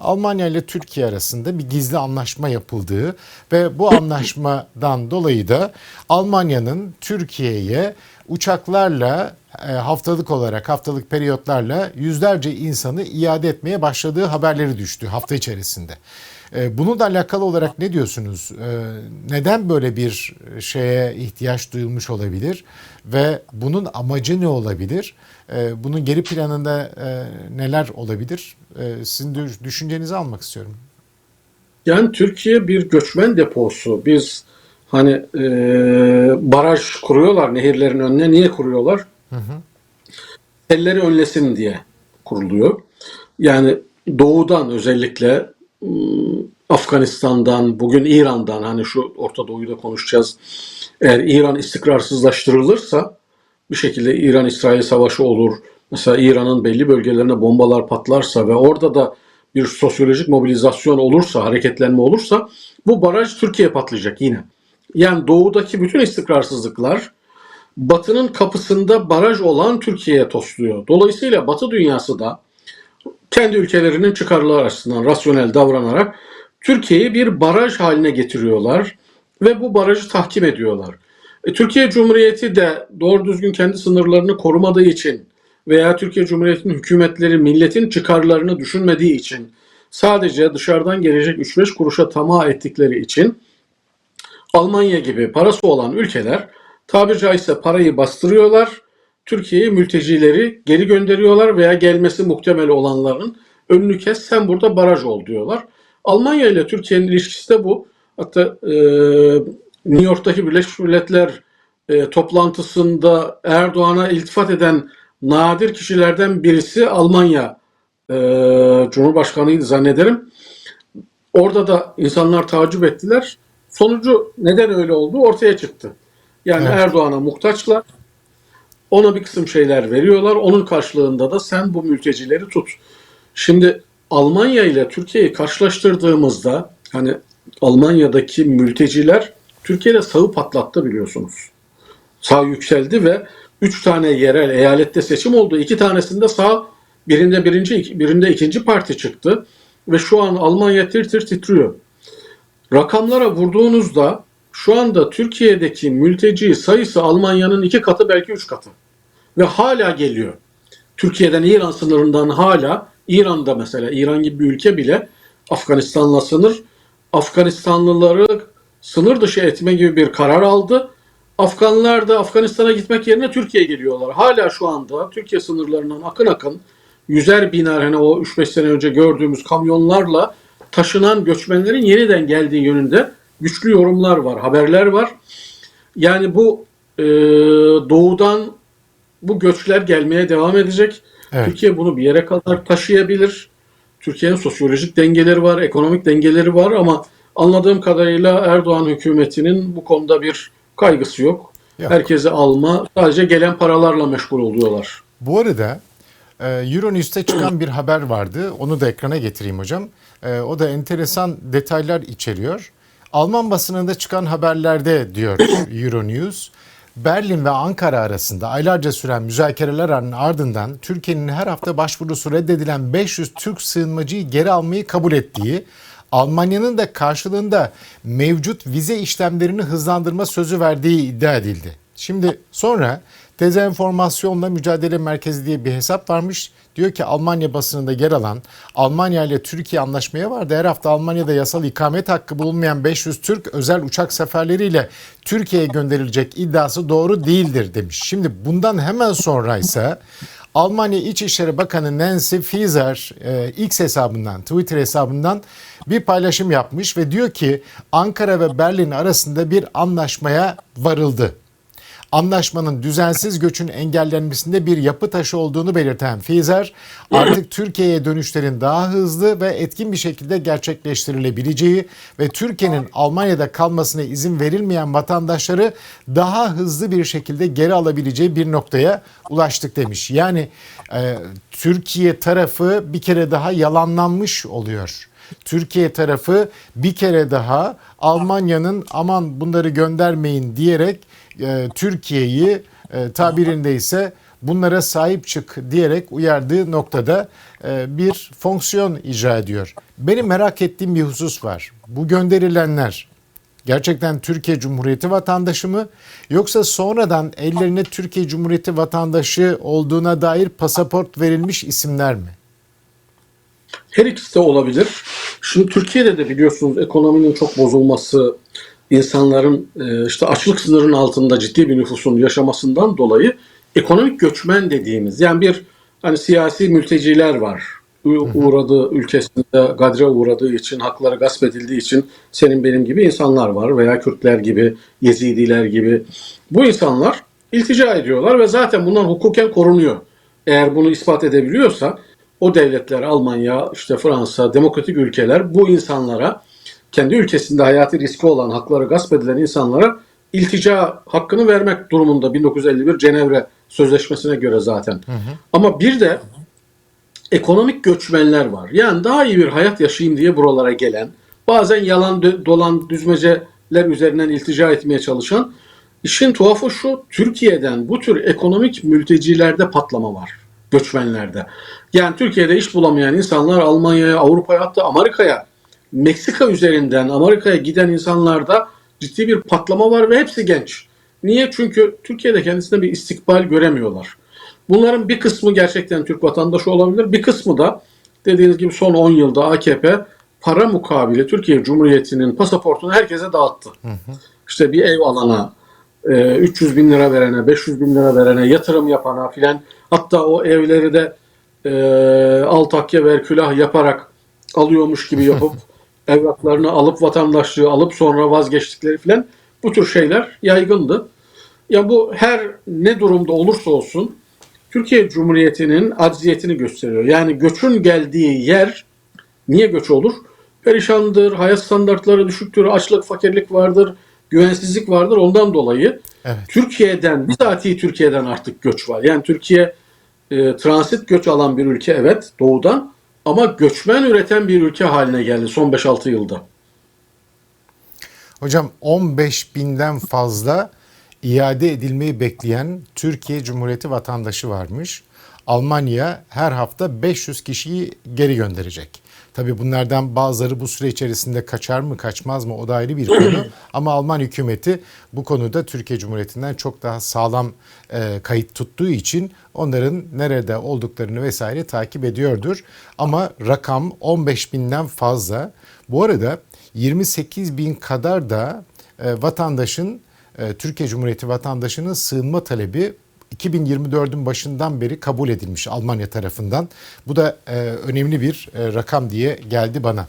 Almanya ile Türkiye arasında bir gizli anlaşma yapıldığı ve bu anlaşmadan dolayı da Almanya'nın Türkiye'ye uçaklarla haftalık olarak haftalık periyotlarla yüzlerce insanı iade etmeye başladığı haberleri düştü hafta içerisinde. E, Bununla alakalı olarak ne diyorsunuz? E, Neden böyle bir şeye ihtiyaç duyulmuş olabilir ve bunun amacı ne olabilir? E, Bunun geri planında e, neler olabilir? E, Sizin dü- düşüncenizi almak istiyorum. Yani Türkiye bir göçmen deposu. Biz hani e, baraj kuruyorlar nehirlerin önüne. Niye kuruyorlar? Selleri önlesin diye kuruluyor. Yani doğudan özellikle ım, Afganistan'dan, bugün İran'dan hani şu Orta Doğu'yu da konuşacağız. Eğer İran istikrarsızlaştırılırsa bir şekilde İran-İsrail savaşı olur. Mesela İran'ın belli bölgelerine bombalar patlarsa ve orada da bir sosyolojik mobilizasyon olursa, hareketlenme olursa bu baraj Türkiye'ye patlayacak yine. Yani doğudaki bütün istikrarsızlıklar Batı'nın kapısında baraj olan Türkiye'ye tosluyor. Dolayısıyla Batı dünyası da kendi ülkelerinin çıkarları açısından rasyonel davranarak Türkiye'yi bir baraj haline getiriyorlar ve bu barajı tahkim ediyorlar. E, Türkiye Cumhuriyeti de doğru düzgün kendi sınırlarını korumadığı için veya Türkiye Cumhuriyeti'nin hükümetleri milletin çıkarlarını düşünmediği için sadece dışarıdan gelecek 3-5 kuruşa tamah ettikleri için Almanya gibi parası olan ülkeler tabiri caizse parayı bastırıyorlar. Türkiye'ye mültecileri geri gönderiyorlar veya gelmesi muhtemel olanların önünü kes sen burada baraj ol diyorlar. Almanya ile Türkiye'nin ilişkisi de bu. Hatta e, New York'taki Birleşmiş Milletler e, toplantısında Erdoğan'a iltifat eden nadir kişilerden birisi Almanya e, Cumhurbaşkanıydı zannederim. Orada da insanlar tacip ettiler. Sonucu neden öyle olduğu ortaya çıktı. Yani Evet. Erdoğan'a muhtaçlar. Ona bir kısım şeyler veriyorlar. Onun karşılığında da sen bu mültecileri tut. Şimdi Almanya ile Türkiye'yi karşılaştırdığımızda hani Almanya'daki mülteciler Türkiye'de sağı patlattı biliyorsunuz. Sağ yükseldi ve 3 tane yerel eyalette seçim oldu. İki tanesinde sağ birinde birinci birinde ikinci parti çıktı ve şu an Almanya tir tir titriyor. Rakamlara vurduğunuzda şu anda Türkiye'deki mülteci sayısı Almanya'nın iki katı belki üç katı. Ve hala geliyor. Türkiye'den İran sınırından hala İran'da mesela İran gibi bir ülke bile Afganistan'la sınır. Afganistanlıları sınır dışı etme gibi bir karar aldı. Afganlar da Afganistan'a gitmek yerine Türkiye'ye geliyorlar. Hala şu anda Türkiye sınırlarından akın akın yüzer biner hani o 3-5 sene önce gördüğümüz kamyonlarla taşınan göçmenlerin yeniden geldiği yönünde güçlü yorumlar var, haberler var. Yani bu e, doğudan bu göçler gelmeye devam edecek. Evet. Türkiye bunu bir yere kadar taşıyabilir. Türkiye'nin sosyolojik dengeleri var, ekonomik dengeleri var ama anladığım kadarıyla Erdoğan hükümetinin bu konuda bir kaygısı yok. Yok. Herkese alma, sadece gelen paralarla meşgul oluyorlar. Bu arada e, Euronews'te çıkan bir haber vardı. Onu da ekrana getireyim hocam. E, O da enteresan detaylar içeriyor. Alman basınında çıkan haberlerde diyor Euronews. Berlin ve Ankara arasında aylarca süren müzakerelerin ardından Türkiye'nin her hafta başvurusu reddedilen 500 Türk sığınmacıyı geri almayı kabul ettiği, Almanya'nın da karşılığında mevcut vize işlemlerini hızlandırma sözü verdiği iddia edildi. Şimdi sonra Dezenformasyonla Mücadele Merkezi diye bir hesap varmış. Diyor ki Almanya basınında yer alan Almanya ile Türkiye anlaşmaya vardı. Her hafta Almanya'da yasal ikamet hakkı bulunmayan 500 Türk özel uçak seferleriyle Türkiye'ye gönderilecek iddiası doğru değildir demiş. Şimdi bundan hemen sonra ise Almanya İçişleri Bakanı Nancy Faeser e, X hesabından, Twitter hesabından bir paylaşım yapmış ve diyor ki Ankara ve Berlin arasında bir anlaşmaya varıldı. Anlaşmanın düzensiz göçün engellenmesinde bir yapı taşı olduğunu belirten Fizer, artık Türkiye'ye dönüşlerin daha hızlı ve etkin bir şekilde gerçekleştirilebileceği ve Türkiye'nin Almanya'da kalmasına izin verilmeyen vatandaşları daha hızlı bir şekilde geri alabileceği bir noktaya ulaştık demiş. Yani e, Türkiye tarafı bir kere daha yalanlanmış oluyor. Türkiye tarafı bir kere daha Almanya'nın aman bunları göndermeyin diyerek e, Türkiye'yi e, tabirinde ise bunlara sahip çık diyerek uyardığı noktada e, bir fonksiyon icra ediyor. Benim merak ettiğim bir husus var. Bu gönderilenler gerçekten Türkiye Cumhuriyeti vatandaşı mı yoksa sonradan ellerine Türkiye Cumhuriyeti vatandaşı olduğuna dair pasaport verilmiş isimler mi? Her ikisi de olabilir. Şimdi Türkiye'de de biliyorsunuz ekonominin çok bozulması, insanların e, işte açlık sınırının altında ciddi bir nüfusun yaşamasından dolayı ekonomik göçmen dediğimiz yani bir hani siyasi mülteciler var. Uğradığı ülkesinde gadre uğradığı için, hakları gasp edildiği için senin benim gibi insanlar var veya Kürtler gibi, Yezidiler gibi. Bu insanlar iltica ediyorlar ve zaten bundan hukuken korunuyor. Eğer bunu ispat edebiliyorsa o devletler Almanya, işte Fransa, demokratik ülkeler bu insanlara kendi ülkesinde hayati riski olan hakları gasp edilen insanlara iltica hakkını vermek durumunda 1951 Cenevre Sözleşmesi'ne göre zaten. Ama bir de ekonomik göçmenler var. Yani daha iyi bir hayat yaşayayım diye buralara gelen, bazen yalan dolan düzmeceler üzerinden iltica etmeye çalışan. İşin tuhafı şu, Türkiye'den bu tür ekonomik mültecilerde patlama var. Göçmenlerde. Yani Türkiye'de iş bulamayan insanlar Almanya'ya, Avrupa'ya hatta Amerika'ya, Meksika üzerinden Amerika'ya giden insanlarda ciddi bir patlama var ve hepsi genç. Niye? Çünkü Türkiye'de kendisine bir istikbal göremiyorlar. Bunların bir kısmı gerçekten Türk vatandaşı olabilir. Bir kısmı da dediğiniz gibi son 10 yılda AKP para mukabili Türkiye Cumhuriyeti'nin pasaportunu herkese dağıttı. İşte bir ev alana, e, 300 bin lira verene, 500 bin lira verene, yatırım yapana filan hatta o evleri de e, al takya ver külah yaparak alıyormuş gibi yapıp evraklarını alıp vatandaşlığı alıp sonra vazgeçtikleri filan bu tür şeyler yaygındı. Ya bu her ne durumda olursa olsun Türkiye Cumhuriyeti'nin acziyetini gösteriyor. Yani göçün geldiği yer niye göç olur? Perişandır, hayat standartları düşüktür, açlık, fakirlik vardır, güvensizlik vardır. Ondan dolayı Evet. Türkiye'den, bizatihi Türkiye'den artık göç var. Yani Türkiye e, transit göç alan bir ülke evet doğudan ama göçmen üreten bir ülke haline geldi son 5-6 yılda. Hocam 15 binden fazla iade edilmeyi bekleyen Türkiye Cumhuriyeti vatandaşı varmış. Almanya her hafta 500 kişiyi geri gönderecek. Tabii bunlardan bazıları bu süre içerisinde kaçar mı kaçmaz mı o da ayrı bir konu. Ama Alman hükümeti bu konuda Türkiye Cumhuriyeti'nden çok daha sağlam e, kayıt tuttuğu için onların nerede olduklarını vesaire takip ediyordur. Ama rakam 15 binden fazla. Bu arada 28 bin kadar da e, vatandaşın e, Türkiye Cumhuriyeti vatandaşının sığınma talebi 2024'ün başından beri kabul edilmiş Almanya tarafından. Bu da e, önemli bir e, rakam diye geldi bana.